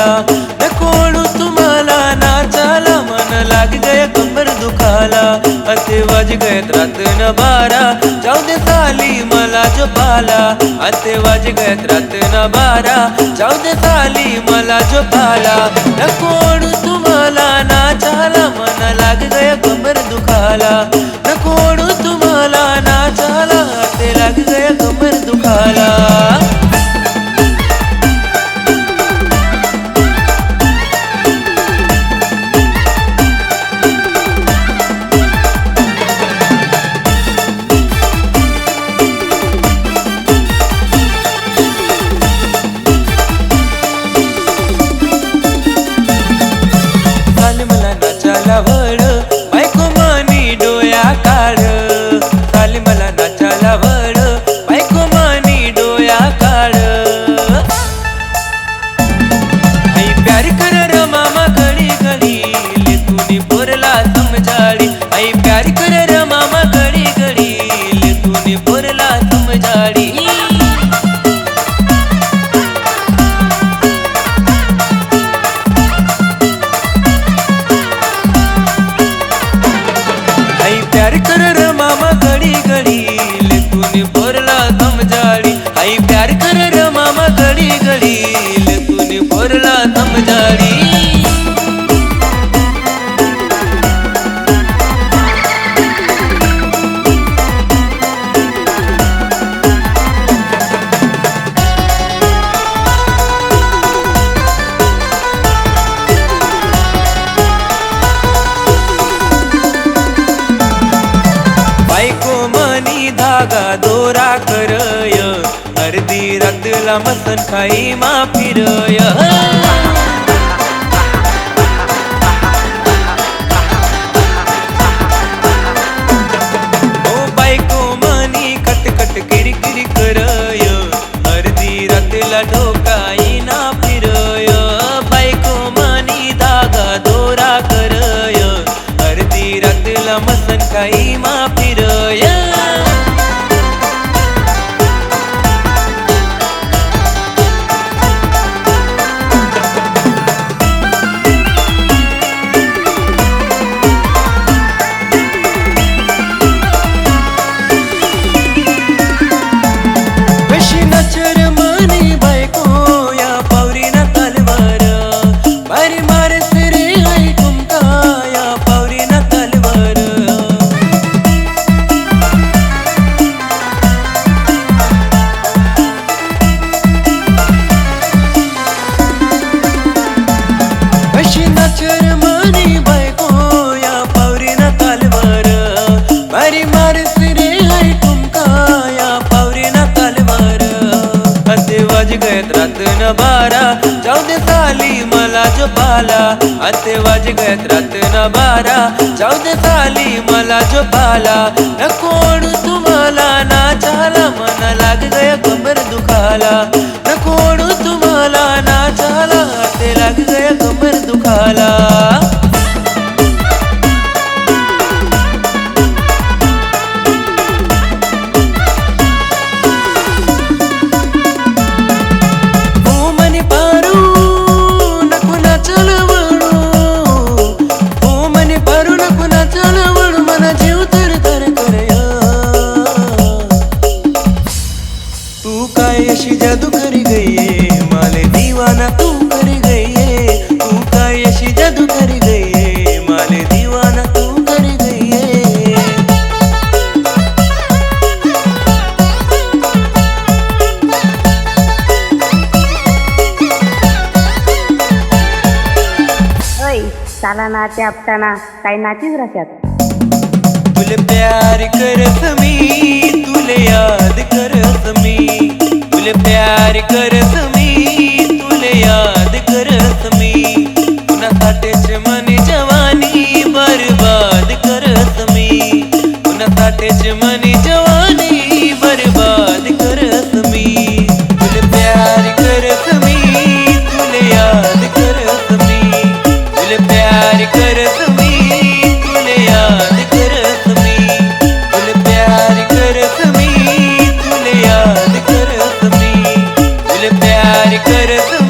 दुखाला कोणू तुम्हाला नाचाला मन लाग गया कंबर दुखाला. अते वाज गयत रात न बारा. जाऊ दे साली मला जो पाला अते वाज गयत रात न बारा. जाऊ दे साली मला जो पाला कोणू पोरला समजाळी आई प्यार कर र मामा घडी घडी रातला मसन खाई मा फिरय ओ बायको मनी कटकट किरकिर करय अर्धी रातला ढोकाई ना फिरय बायको पाला अते वाज गयत रात ना बारा. जाऊ दे साली मला जो पाला. न कोण तुम्हाला ना चाला मन लाग गया कमर दुखाला. न कोण तुम्हाला ना चाला ते लाग गया कमर दुखाला. ऐ चाला ना आपटाना काय नाचीच राहतात. तुले प्यार करत मी प्यार करत मी तुले याद करत मी. तुले प्यार करत मी तुले करत मी.